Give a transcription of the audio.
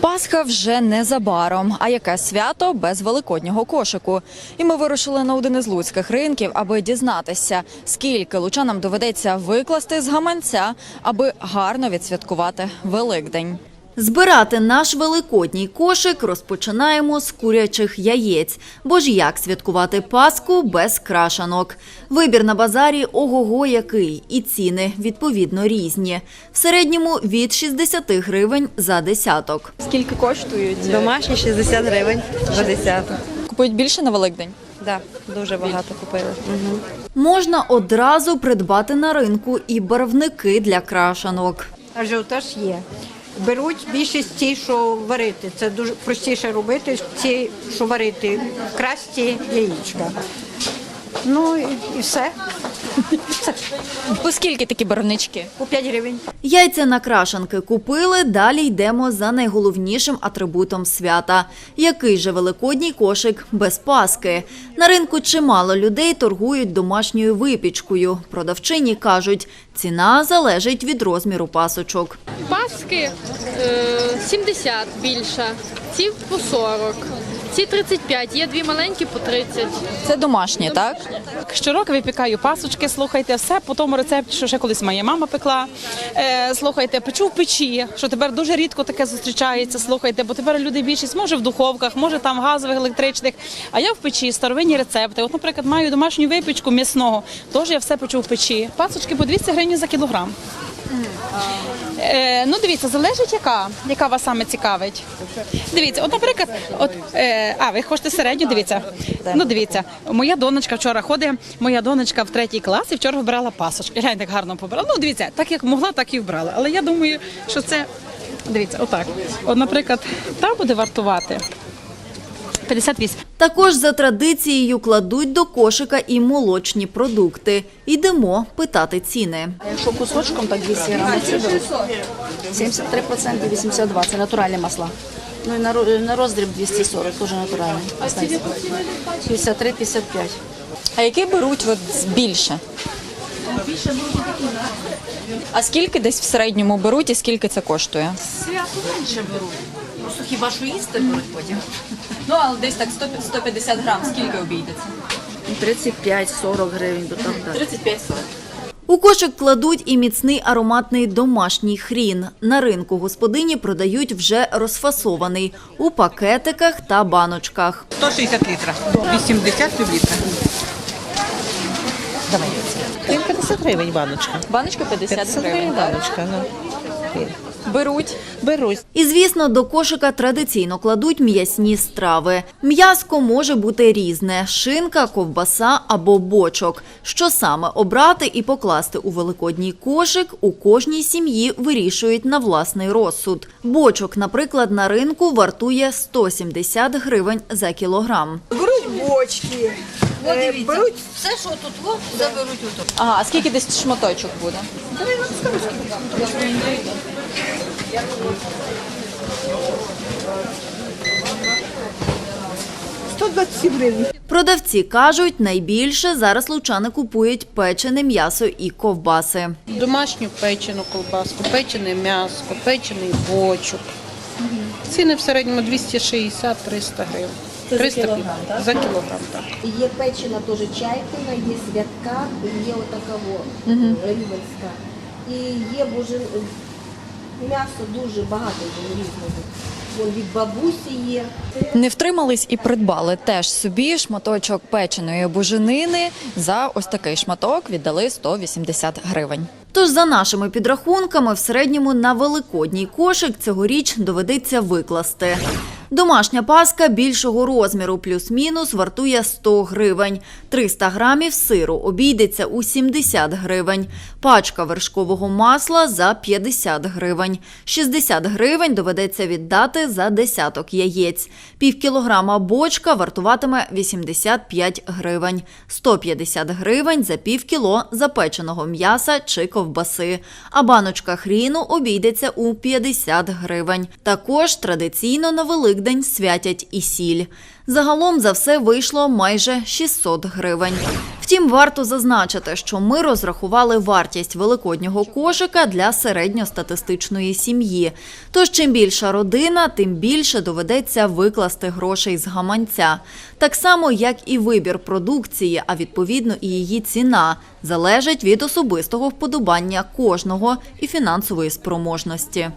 Пасха вже незабаром. А яке свято без великоднього кошику? І ми вирушили на один із луцьких ринків, аби дізнатися, скільки лучанам доведеться викласти з гаманця, аби гарно відсвяткувати Великдень. Збирати наш великодній кошик розпочинаємо з курячих яєць. Бо ж як святкувати Пасху без крашанок? Вибір на базарі ого-го який, і ціни відповідно різні. В середньому від 60 гривень за десяток. Скільки коштують? Домашні 60 гривень за десяток. Купують більше на Великдень. Да, дуже багато купили. Угу. Можна одразу придбати на ринку і барвники для крашанок. Ажіотаж є. Беруть більшість ті, що варити. Це дуже простіше робити, ті, що варити, красті яєчка. Ну і, все. По скільки такі барвнички? по 5 гривень. Яйця на крашанки купили, далі йдемо за найголовнішим атрибутом свята. Який же великодній кошик без паски? На ринку чимало людей торгують домашньою випічкою. Продавчині кажуть, ціна залежить від розміру пасочок. Паски е, 70 більша, ці по 40, ці 35, є дві маленькі по 30. Це домашні, так? Щороку випікаю пасочки, слухайте, все по тому рецепті, що ще колись моя мама пекла. Е, слухайте, печу в печі, що тепер дуже рідко таке зустрічається. Слухайте, бо тепер люди більшість може в духовках, може там газових, електричних. А я в печі старовинні рецепти. От, наприклад, маю домашню випічку м'ясного, теж я все печу в печі. Пасочки по 200 гривень за кілограм. Е, ну, дивіться, залежить яка, яка вас саме цікавить. Дивіться, от, наприклад, от, е, а ви хочете середню, дивіться. Ну, дивіться, моя донечка вчора ходить, моя донечка в третій клас і вчора вибирала пасочки. Глянь, так гарно побрала. Ну, дивіться, так як могла, так і вбрала. Але я думаю, що це, дивіться, отак. От, наприклад, та буде вартувати 58. Також за традицією кладуть до кошика і молочні продукти. Йдемо питати ціни. Якщо кусочком, так 200 грамів це беруть. 73% 82 це натуральні масла. Ну і на, ро- на роздріб 240, теж натуральний. 63-55. А які беруть от більше? А скільки десь в середньому беруть і скільки це коштує? Просто хіба що їсти беруть потім? Ну, але десь так 150 грам. Скільки обійдеться? 35-40 гривень до там. да. 35-40. У кошик кладуть і міцний ароматний домашній хрін. На ринку господині продають вже розфасований у пакетиках та баночках. 160 літрів. 80 літра. Давай. 50 гривень баночка. Баночка 50, 50 гривень баночка. Ну. Беруть. Беруть. І, звісно, до кошика традиційно кладуть м'ясні страви. М'яско може бути різне: шинка, ковбаса або бочок. Що саме обрати і покласти у великодній кошик, у кожній сім'ї вирішують на власний розсуд. Бочок, наприклад, на ринку вартує 170 гривень за кілограм. Беруть бочки, е, беруть Все, що тут, во, все беруть отут. Ага, а скільки десь шматочок буде? 127 гривень. Продавці кажуть, найбільше зараз лучани купують печене м'ясо і ковбаси. домашню печену колбаску, печене м'ясо, печений бочок. Ціни в середньому 260-300 гривень. 300 кілограм, За кілограм, так. Є печена теж чайкина, є святка, є отакого рівенська. І є боже м'ясо дуже багато різного. Вон від бабусі є. Не втримались і придбали теж собі шматочок печеної буженини. За ось такий шматок віддали 180 гривень. Тож, за нашими підрахунками, в середньому на великодній кошик цьогоріч доведеться викласти. Домашня паска більшого розміру плюс-мінус вартує 100 гривень. 300 грамів сиру обійдеться у 70 гривень. Пачка вершкового масла за 50 гривень. 60 гривень доведеться віддати за десяток яєць. Пів кілограма бочка вартуватиме 85 гривень. 150 гривень за пів кіло запеченого м'яса чи ковбаси. А баночка хріну обійдеться у 50 гривень. Також традиційно на Великдень Великдень святять і сіль. Загалом за все вийшло майже 600 гривень. Втім, варто зазначити, що ми розрахували вартість великоднього кошика для середньостатистичної сім'ї. Тож, чим більша родина, тим більше доведеться викласти грошей з гаманця. Так само, як і вибір продукції, а відповідно і її ціна, залежить від особистого вподобання кожного і фінансової спроможності.